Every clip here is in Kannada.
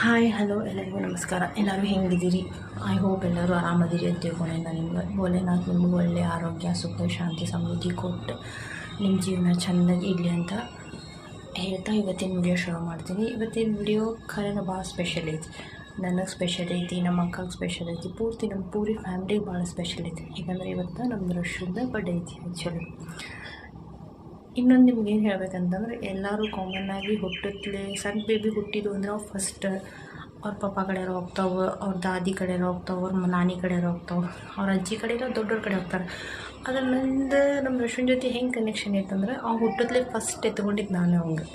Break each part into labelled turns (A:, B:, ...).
A: ಹಾಯ್ ಹಲೋ ಎಲ್ಲರಿಗೂ ನಮಸ್ಕಾರ. ಎಲ್ಲರೂ ಹೆಂಗಿದ್ದೀರಿ? ಐ ಹೋಪ್ ಎಲ್ಲರೂ ಆರಾಮದಿರಿ ಅಂತ ತಿಳ್ಕೊಂಡಿದ್ದ ನಿಮ್ಗೆ. ಭೋಲೆನಾಥ್ ನಿಮ್ಗೆ ಒಳ್ಳೆ ಆರೋಗ್ಯ, ಸುಖ, ಶಾಂತಿ, ಸಮೃದ್ಧಿ ಕೊಟ್ಟು ನಿಮ್ಮ ಜೀವನ ಚೆಂದಾಗಿ ಇರಲಿ ಅಂತ ಹೇಳ್ತಾ ಇವತ್ತಿನ ವಿಡಿಯೋ ಶುರು ಮಾಡ್ತೀನಿ. ಇವತ್ತಿನ ವಿಡಿಯೋ ಖರೇನ ಭಾಳ ಸ್ಪೆಷಲ್ ಐತಿ. ನನಗೆ ಸ್ಪೆಷಲ್ ಐತಿ, ನಮ್ಮ ಅಕ್ಕಗೆ ಸ್ಪೆಷಲ್ ಐತಿ. ಪೂರ್ತಿ ನಮ್ಮ ಪೂರಿ ಫ್ಯಾಮ್ಲಿಗೆ ಭಾಳ ಸ್ಪೆಷಲ್ ಐತಿ. ಯಾಕಂದ್ರೆ ಇವತ್ತು ನಮ್ಮ ರಶುದ ಬರ್ಡೇ ಐತಿ ಆ್ಯಕ್ಚುಲಿ ಇನ್ನೊಂದು ನಿಮ್ಗೆ ಏನು ಹೇಳಬೇಕಂತಂದ್ರೆ, ಎಲ್ಲರೂ ಕಾಮನ್ ಆಗಿ ಹುಟ್ಟತ್ಲೆ, ಸಣ್ಣ ಬೇಬಿ ಹುಟ್ಟಿದ್ದು ಅಂದ್ರೆ ಅವ್ರು ಫಸ್ಟ್ ಅವ್ರ ಪಪ್ಪ ಕಡೆಯವ್ರು ಹೋಗ್ತಾವೆ, ಅವ್ರ ದಾದಿ ಕಡೆಯವ್ರು ಹೋಗ್ತಾವೆ, ಅವ್ರ ನಾನಿ ಕಡೆಯವ್ರು ಹೋಗ್ತಾವೆ, ಅವ್ರ ಅಜ್ಜಿ ಕಡೆಯಿಂದ ದೊಡ್ಡವ್ರ ಕಡೆ ಹೋಗ್ತಾರೆ. ಅದ್ರ ನಂದು ನಮ್ಮ ರಶ್ಮಿನ ಜೊತೆ ಹೆಂಗೆ ಕನೆಕ್ಷನ್ ಇತ್ತಂದ್ರೆ ಅವ್ನು ಹುಟ್ಟುತ್ತಲೇ ಫಸ್ಟ್ ಎತ್ಕೊಂಡಿದ್ದು ನಾನು ಅವಂಗೆ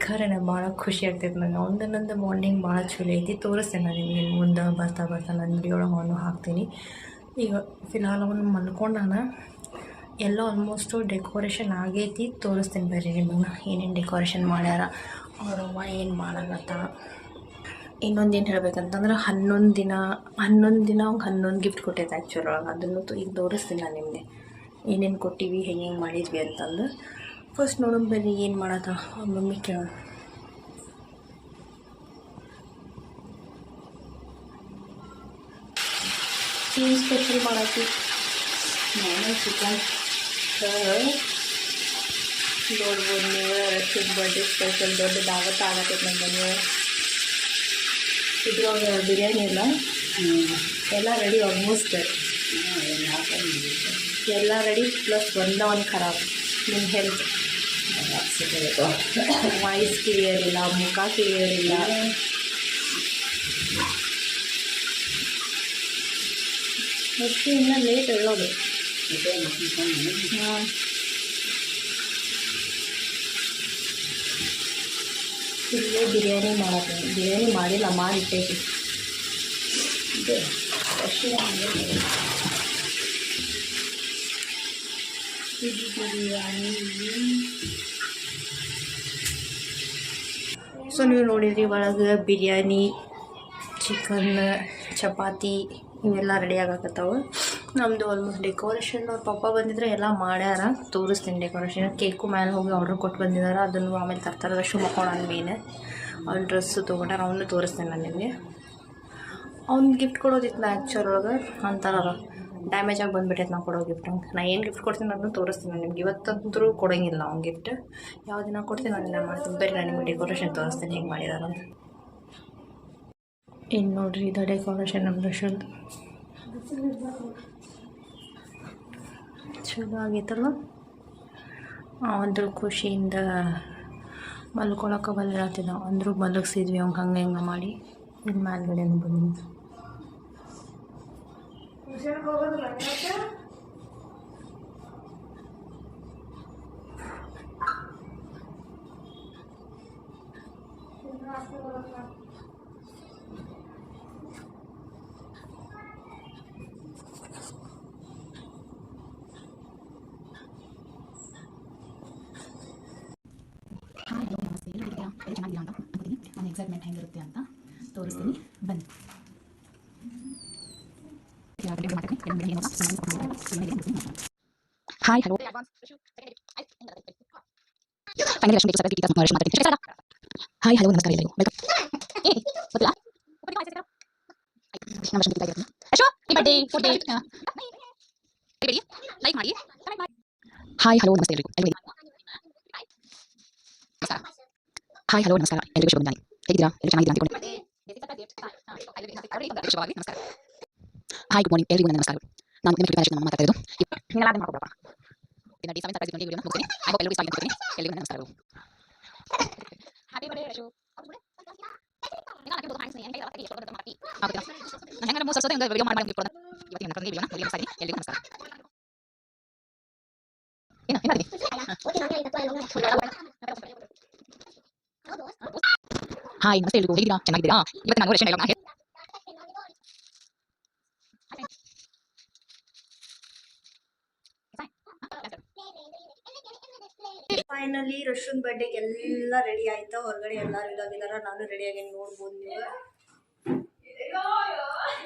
A: ಖರೇನ ಭಾಳ ಖುಷಿ ಆಗ್ತೈತೆ ನನಗೆ ಒಂದು ನಂದು ಮಾರ್ನಿಂಗ್ ಭಾಳ ಚಲೋ ಐತಿ. ತೋರಿಸ್ತೇನೆ ನಾನು ನಿಮಗೆ ಮುಂದೆ ಬರ್ತಾ ಬರ್ತಾ ನನ್ನ ವಿಡಿಯೋ ಅವನು ಹಾಕ್ತೀನಿ. ಈಗ, ಫಿಲ್ಹಾಲ್ ಅವನು ಮಲ್ಕೊಂಡಾನ. ಎಲ್ಲ ಆಲ್ಮೋಸ್ಟು ಡೆಕೋರೇಷನ್ ಆಗೈತಿ, ತೋರಿಸ್ತೀನಿ ಬರ್ರಿ ನಿಮಗೆ. ಏನೇನು ಡೆಕೋರೇಷನ್ ಮಾಡ್ಯಾರ ಅವ್ರವ್ವ ಏನು ಮಾಡಾಕತ್ತ ಇನ್ನೊಂದು ಏನು ಹೇಳ್ಬೇಕಂತಂದ್ರೆ, ಹನ್ನೊಂದು ದಿನ ಹನ್ನೊಂದು ದಿನ ಅವ್ಗೆ ಹನ್ನೊಂದು ಗಿಫ್ಟ್ ಕೊಟ್ಟೈತೆ ಆ್ಯಕ್ಚುಲ್ ಒಳಗೆ. ಅದನ್ನು ಈಗ ತೋರಿಸ್ತೀನಿ ನಾನು ನಿಮಗೆ. ಏನೇನು ಕೊಟ್ಟಿವಿ, ಹೆಂಗೆ ಹೆಂಗೆ ಮಾಡಿದ್ವಿ ಅಂತಂದು. ಫಸ್ಟ್ ನೋಡೋಣ ಬರ್ರಿ ಏನು ಮಾಡತ್ತ ಅವ್ರ ಮಮ್ಮಿ ಕೇಳೋಣ. ಏನು ಸ್ಪೆಷಲ್ ಮಾಡತ್ತಿ ನಾನು ಚಿಕನ್ ನೋಡ್ಬೋದು ನೀವು ರಕ್ಷದ ಬರ್ಡೇ ಸ್ಪೆಷಲ್ ದೊಡ್ಡ ದಾವತ್ ಆಗತ್ತೈತೆ ನಮ್ಮ ಮನೆ ಇದ್ರೊಳಗೆ ಬಿರಿಯಾನಿ ಇಲ್ಲ ಎಲ್ಲ ರೆಡಿ ಆಲ್ಮೋಸ್ಟ್ ಎಲ್ಲ ರೆಡಿ ಪ್ಲಸ್ ಒಂದ ಒಂದು ಖರಾಬ್ ನಿಮ್ಮ ಹೆಲ್ತ್ ವಾಯ್ಸ್ ಕ್ಲಿಯರ್ ಇಲ್ಲ ಮುಖ ಕ್ಲಿಯರ್ ಇಲ್ಲ ಎಷ್ಟು ಇನ್ನೂ ಲೇಟ್ ಹೇಳೋದು ಹಾಂ ಇಲ್ಲೇ ಬಿರಿಯಾನಿ ಮಾಡತ್ತೀನಿ ಬಿರಿಯಾನಿ ಮಾಡಿಲ್ಲ ಮಾಡಿಟ್ಟೈತಿ ಇದು ಬಿರಿಯಾನಿ ಸೊ ನೀವು ನೋಡಿದ್ರಿ ಒಳಗೆ ಬಿರಿಯಾನಿ ಚಿಕನ್ ಚಪಾತಿ, ಇವೆಲ್ಲ ರೆಡಿ ಆಗಾಕತ್ತಾವ. ನಮ್ಮದು ಆಲ್ಮೋಸ್ಟ್ ಡೆಕೋರೇಷನ್ ಅವ್ರ ಪಪ್ಪ ಬಂದಿದ್ರೆ ಎಲ್ಲ ಮಾಡ್ಯಾರ, ತೋರಿಸ್ತೀನಿ ಡೆಕೋರೇಷನ್ ಕೇಕು ಮೇಲೆ ಹೋಗಿ ಆರ್ಡ್ರ್ ಕೊಟ್ಟು ಬಂದಿದ್ದಾರೆ ಅದನ್ನು ಆಮೇಲೆ ತರ್ತಾರೆ. ಶುಭಕೋಣ ಮೇನೆ ಅವ್ನ ಡ್ರೆಸ್ಸು ತೊಗೊಂಡಾರ, ಅವನು ತೋರಿಸ್ತೀನಿ ನಾನು ನಿಮಗೆ. ಅವ್ನು ಗಿಫ್ಟ್ ಕೊಡೋದಿತ್ತು ನಾ ಆ್ಯಕ್ಚುಲ್ ಒಳಗೆ. ಅಂತಾರಲ್ಲ ಡ್ಯಾಮೇಜ್ ಆಗಿ ಬಂದ್ಬಿಟ್ಟೈತೆ ನಾ ಕೊಡೋ ಗಿಫ್ಟ್ ಹಂಗೆ ನಾ ಏನು ಗಿಫ್ಟ್ ಕೊಡ್ತೀನಿ ಅದನ್ನು ತೋರಿಸ್ತೀನಿ ನಾನು ನಿಮ್ಗೆ. ಇವತ್ತಂತರೂ ಕೊಡೋಂಗಿಲ್ಲ ಅವ್ನು ಗಿಫ್ಟ್ ಯಾವ ದಿನ ಕೊಡ್ತೀನಿ ನಾನು ಮಾಡ್ತೀನಿ. ಬೇರೆ ನಾನು ನಿಮಗೆ ಡೆಕೋರೇಷನ್ ತೋರಿಸ್ತೀನಿ ಹೇಗೆ ಮಾಡಿದಾರೆ ಅಂತ. ಇನ್ನು ನೋಡ್ರಿ ಇದು ಡೆಕೋರೇಷನ್ ನಮ್ಮ ರಶಲ್ದು ಚಲೋ ಆಗೈತಲ್ಲ ಒಂದು ಖುಷಿಯಿಂದ ಮಲ್ಕೊಳಕ್ಕೆ ಬಲ್ಲಾತಿದ್ದ ಅಂದರೂ ಮಲಗಿಸಿದ್ವಿ, ಅವ್ಗೆ ಹಂಗೆ ಹಿಂಗೆ ಮಾಡಿ. ಇದು ಮೇಲ್ಗಡೆ ಬಂದು
B: ಹಾಯ್ ಅನ್ಕೋತೀನಿ ನನ್ನ ಎಕ್ಸೈಟ್ಮೆಂಟ್ ಹೆಂಗಿರುತ್ತೆ ಅಂತ ತೋರಿಸ್ತೀನಿ ಬನ್ನಿ ಹಾಯ್ ಹಲೋ ಹಾಯ್ ಹಲೋ ನಮಸ್ಕಾರ ಎಲ್ಲರಿಗೂ ವೆಲ್ಕಮ್ ಏ ಗೊತ್ತಿಲ್ಲ ನಮ್ಮ ರಶ್ಮಿ ಗೀತಾ ಇದ್ದೀನಿ. ಅಶೋ ಈ ಬರ್ಡೇ ಫೋರ್ ಡೇ ಲೈಕ್ ಮಾಡಿ comment ಮಾಡಿ ಹಾಯ್ ಹಲೋ ನಮಸ್ತೆ ಎಲ್ಲರಿಗೂ ಎಲ್ಲರಿಗೂ ನಮಸ್ಕಾರ ಹಾಯ್ ಹಲೋ ನಮಸ್ಕಾರ ಎಲ್ಲರಿಗೂ ಶುಭ ಮುಂಜಾನೆ ಹೇಗಿದ್ದೀರಾ ಎಲ್ಲರೂ ಚೆನ್ನಾಗಿದ್ದೀರಾ ಅಂದ್ಕೊಂಡು ನಮಸ್ಕಾರ ಹಾಯ್ ಗುಡ್ ಮಾರ್ನಿಂಗ್ ಎಲ್ಲರಿಗೂ ನನ್ನ ನಮಸ್ಕಾರ ನಾನು ನಿಮ್ಮ ಕೃಪಾ ನಮ್ಮ ಮಾತಾಡ್ತಾ ಇರೋದು ಹಿಂಗೆಲ್ಲ ಮಾಡ್ಕೊಡಪ್ಪ ಇನ್ನು ಡಿ ಸೆವೆನ್ ಸರ್ಪ್ರೈಸ್ ವಿಡಿಯೋ ಮುಗಿಸ್ತೀನಿ ಐ ಹೋಪ್ ಎಲ್ಲರಿಗೂ ಸಾಗಿ ಅಂದ್ಕೊಳ್ತೀನಿ ಎಲ್ಲರಿಗೂ ನನ್ನ ನಮಸ್ಕಾರಗಳು ಹ್ಯಾಪಿ ಬರ್ಡೇ ರಶು ಹೆಂಗಾರೆ ಮೂರು ಸರ್ಸೋದೆ ಒಂದು ವಿಡಿಯೋ ಮಾಡಿ ಮಾಡಿ ಕೊಡೋಣ ಇವತ್ತಿನ ನನ್ನ ವಿಡಿಯೋನ ಮುಗಿಯ ಸಾಗಿ ಎಲ್ಲರಿಗೂ ನಮಸ್ಕಾರ hi ನಮಸ್ತೆ ಎಲ್ರಿಗೂ ಹೇಗಿದ್ದೀರಾ ಚೆನ್ನಾಗಿದ್ದೀರಾ ಇವತ್ತು ನಾನು ರೇಷನ್ ಡೈಲಾಗ್
A: ಫೈನಲಿ ರಶನ್ ಬರ್ಡೇಗೆ ಎಲ್ಲ ರೆಡಿ ಆಯ್ತಾ ಹೊರಗಡೆ ಎಲ್ಲರೂ ಇದಾಗಿದಾರ ನಾನು ರೆಡಿ ಆಗಿ ನೋಡ್ಬೋದು ನೀವು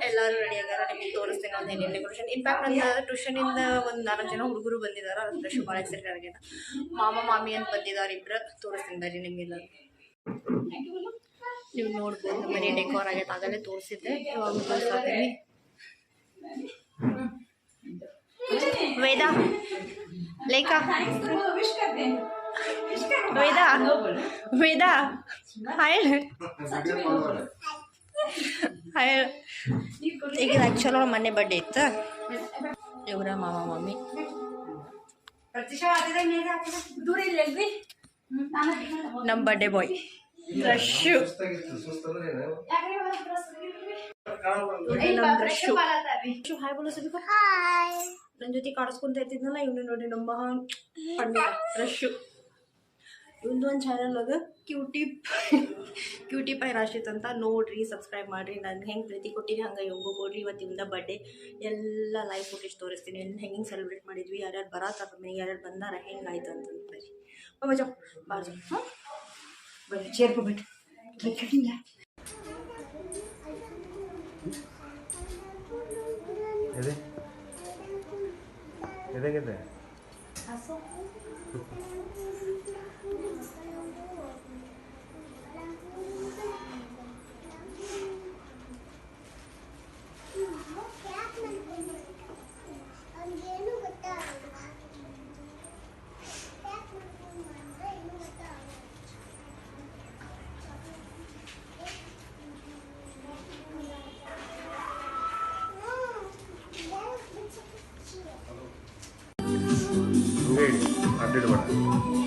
A: ಎಲ್ಲರೂ ರೆಡಿ ಆಗ್ಯಾರ ನಿಮಗೆ ತೋರಿಸ್ತೇನೆ ಒಂದು ಏನೇನು ಡೆಕೋರೇಷನ್ ಇನ್ಫ್ಯಾಕ್ಟ್ ನನ್ನ ಟ್ಯೂಷನಿಂದ ಒಂದು ನಾಲ್ಕು ಜನ ಹುಡುಗರು ಬಂದಿದ್ದಾರೆ ರಶು ಭಾಳ ಎಕ್ಸೈಟೆಡ್ ಆಗ್ಯದ ಮಾಮ ಮಾಮಿ ಅಂತ ಬಂದಿದ್ದಾರೆ ಇಬ್ಬರು ತೋರಿಸ್ತೀನಿ ಬರ್ರಿ ನಿಮಗೆಲ್ಲ ನೀವು ನೋಡ್ಬೋದು. ಮನೆ ಡೆಕೋರ್ ಆಗೈತೆ ಆಗಲೇ ತೋರಿಸಿದ್ದೆ. ಇವಾಗ ತೋರಿಸ್ತೀನಿ ವೇದ ಲೇಖಾ. ವೇದ ವೇದ. ಹಾಯ್ ಹಾಯ್ ಈಗ ಆ್ಯಕ್ಚುಲ್ ಅವ್ರ ಮನೆ ಬರ್ಡೇ ಇತ್ತು. ಇವರ ಮಾಮ ಮಮ್ಮಿ. ನಮ್ಮ ಬರ್ಡೇ ಬಾಯ್ ರಶ್ಶು ಹಾಯ್ ಬೋಲು ಸಬಿಕ ನನ್ನ ಜೊತೆ ಕಾಡಿಸ್ಕೊಂತ ಇರ್ತಿದ್ನಲ್ಲ ಇವನು ನೋಡಿ ನಮ್ಮ ಪಂಡಿತ ರಶ್ಶು ಇವಂದು ಒಂದು ಚಾನಲ್ ಅದ ಕ್ಯೂಟಿ ಕ್ಯೂಟಿ ಪೈ ರಾಶಿತ್ ಅಂತ ನೋಡ್ರಿ ಸಬ್ಸ್ಕ್ರೈಬ್ ಮಾಡಿರಿ ನಾನು ಹೆಂಗೆ ಪ್ರೀತಿ ಕೊಟ್ಟಿರಿ ಹಂಗೆ ಯೋಗ ಕೊಡ್ರಿ ಇವತ್ತಿಂದ ಬರ್ಡೇ ಎಲ್ಲ ಲೈವ್ ಫುಟೇಜ್ ತೋರಿಸ್ತೀನಿ ಹೆಂಗೆ ಸೆಲೆಬ್ರೇಟ್ ಮಾಡಿದ್ವಿ ಯಾರ್ಯಾರು ಬರತ್ತಾರ ಮನೆಗೆ ಯಾರ್ಯಾರು ಬಂದಾರ ಹೆಂಗಾಯ್ತು ಅಂತ ಬರ್ರಿ ಬಾಬಾ ಜಾವ್ ಹಾಂ
C: Böyle çarpı bit. Kaçırdın ya. Evet. Evet evet. Nasıl? Andrés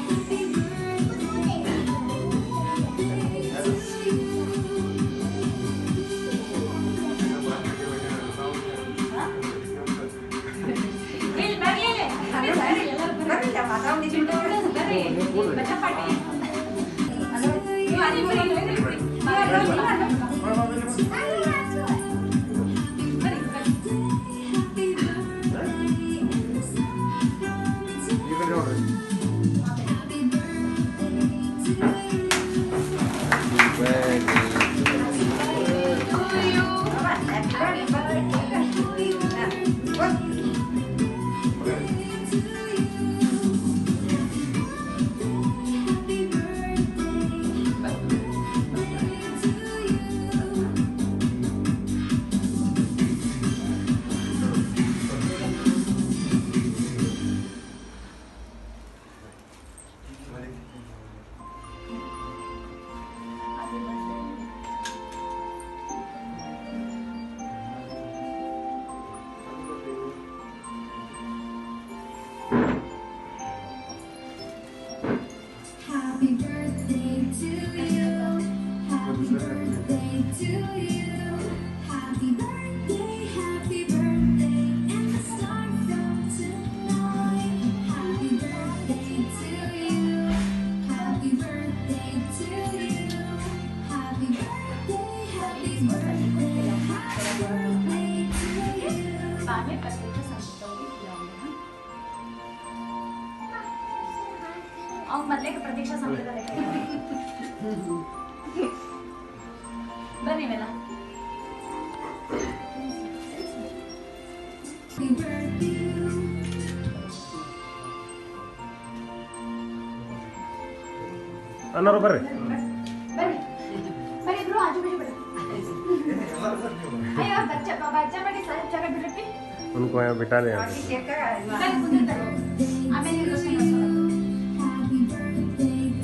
D: ಅವ್ನು ಮೊದಲೇ ಪ್ರತೀಕ್ಷಾ ಸಂಪ್ರದಾಯ ಬನ್ನಿ ಮೇಲ
C: Happy birthday.
E: ಅನ್ನೋರು ಬರ್ರಿ
D: ಬನ್ನಿ ಬನ್ನಿ ಇಬ್ರು ಆಜು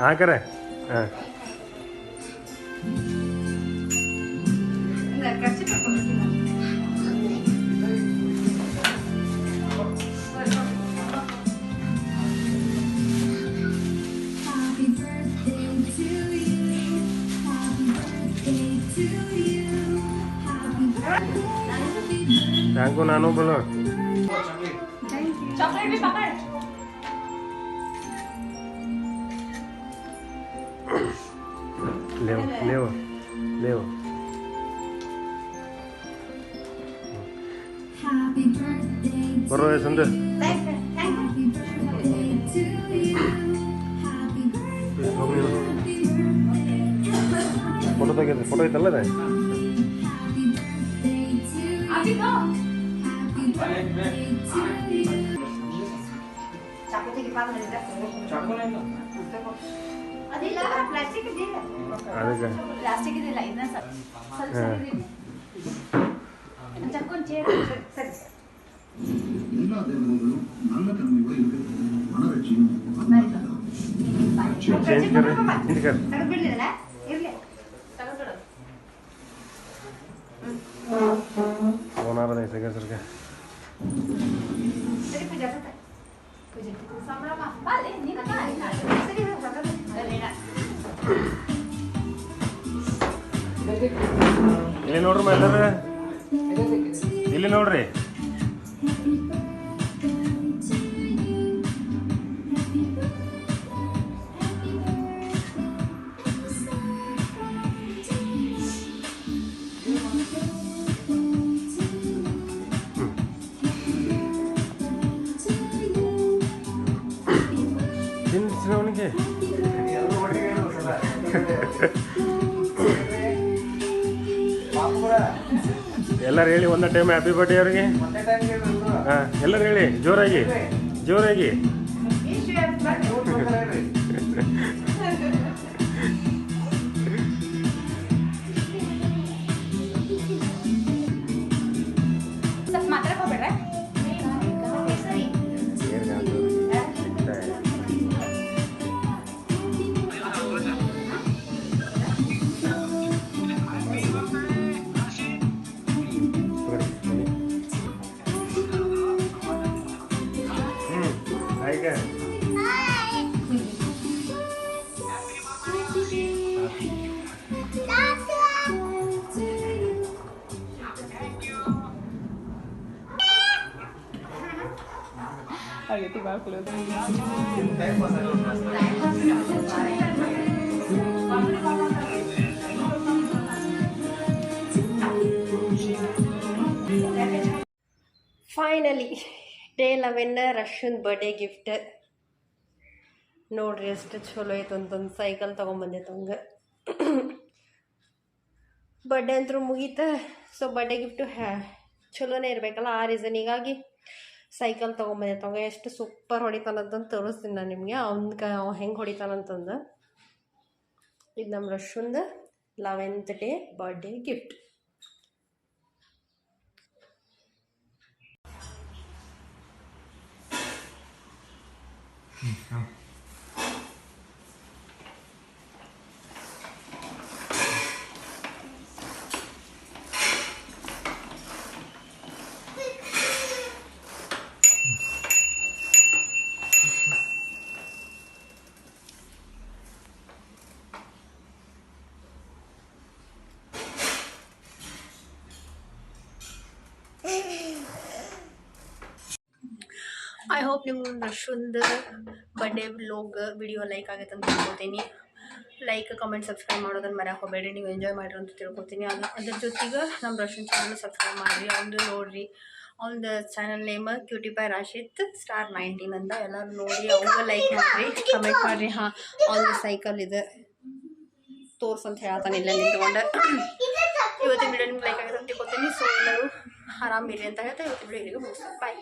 E: हाँ
C: करे हाँ Thank you, Nano Balor. Chocolate birthday to you. Happy birthday.
E: Photo ತೆಗೆದು ಫೋಟೋ ಐತಲ್ಲ ಅದೇ
C: Happy birthday to you. Happy birthday to you.
D: ಚಾಕು ತೆಗಿ ಬಾ ಮಾಡಿದ್ರೆ ಅದಿಲ್ಲ ಪ್ಲಾಸ್ಟಿಕ್ ಇದಿಲ್ಲ
E: ಅದಕ್ಕೆ
D: ಪ್ಲಾಸ್ಟಿಕ್ ಇದಿಲ್ಲ ಇನ್ನ ಸ್ವಲ್ಪ ಸ್ವಲ್ಪ
E: ಹಾ.
D: ಚಕ್ಕೊಂಡ್ ಚೇರ್ ಸರಿ
F: எல்லா தேவதைகளும் நல்ல தன்மையோடு இருக்கிறது மனரட்சியும்
E: ಇಲ್ಲಿ ನೋಡ್ರಿ ಎಲ್ಲರ ಇಲ್ಲಿ ನೋಡ್ರಿ ತಿನ್ನಿಸ್ರಿ ಅವನಿಗೆ ಎಲ್ಲರೂ ಹೇಳಿ ಒಂದೇ ಟೈಮ್ ಹ್ಯಾಪಿ ಬರ್ಡೇ ಅವ್ರಿಗೆ. ಹಾಂ ಎಲ್ಲರೂ ಹೇಳಿ ಜೋರಾಗಿ ಜೋರಾಗಿ.
A: Finally day eleven ರಶನ್ birthday gift ನೋಡ್ರಿ ಎಷ್ಟು ಚಲೋ ಐತೆ ಅಂತಂದು ಸೈಕಲ್ ತೊಗೊಂಬಂದೈತೆ ಹಂಗೆ ಬರ್ಡೇ ಅಂತೂ ಮುಗೀತ ಸೊ ಬರ್ಡೇ ಗಿಫ್ಟು ಹ್ಯಾ ಚಲೋನೇ ಇರಬೇಕಲ್ಲ ಆ ರೀಸನಿಗಾಗಿ ಸೈಕಲ್ ತೊಗೊಂಬಂದೈತೆ ಅವಾಗ ಎಷ್ಟು ಸೂಪರ್ ಹೊಡಿತಾನಂತಂದು ತೋರಿಸ್ತೀನಿ ನಾನು ನಿಮಗೆ. ಅವ್ನ ಅವ ಹೆಂಗೆ ಹೊಡಿತಾನಂತಂದು. ಇದು ನಮ್ಮ ರಶುಂದು eleventh day birthday gift I hope ನಿಮ್ಗೆ ಅಷ್ಟೊಂದು ಬರ್ಡೇ ವ್ಲೋಗ್ ವಿಡಿಯೋ ಲೈಕ್ ಆಗೈತೆ ಅಂತ ತಿಳ್ಕೊತೀನಿ. ಲೈಕ್ ಕಮೆಂಟ್ ಸಬ್ಸ್ಕ್ರೈಬ್ ಮಾಡೋದನ್ನ ಮರ ಹೋಗಬೇಡಿ ನೀವು ಎಂಜಾಯ್ ಮಾಡಿರಿ ಅಂತ ತಿಳ್ಕೊತೀನಿ. ಅದ ಅದ್ರ ಜೊತೆಗೆ ನಮ್ಮ ರಶನ್ ಚಾನಲ್ ಸಬ್ಸ್ಕ್ರೈಬ್ ಮಾಡಿರಿ. ಅವನು ನೋಡಿರಿ. The channel name cutie by Rashith star nineteen ಅಂತ ಎಲ್ಲರೂ ನೋಡಿ ಅವ್ರಿಗೆ ಲೈಕ್ ಮಾಡಿರಿ. ಕಮೆಂಟ್ ಮಾಡಿರಿ. ಹಾಂ ದ ಸೈಕಲ್ ಇದೆ. ಅಂತ ಹೇಳ್ತಾನೆ ಇಲ್ಲ ನಿಂತ್ಕೊಂಡು. ಇವತ್ತಿನ ವಿಡಿಯೋ ನಿಮ್ಗೆ ಲೈಕ್ ಆಗಿದೆ ಅಂತ ತಿಳ್ಕೊತೀನಿ. ಸೊ ಎಲ್ಲರೂ ಆರಾಮಿರಿ ಅಂತ ಹೇಳ್ತಾ ಇವತ್ತಿನ ವಿಡಿಯೋ ಇಲ್ಲಿಗೆ ಮುಗಿಸ್ತಾರೆ ಬಾಯ್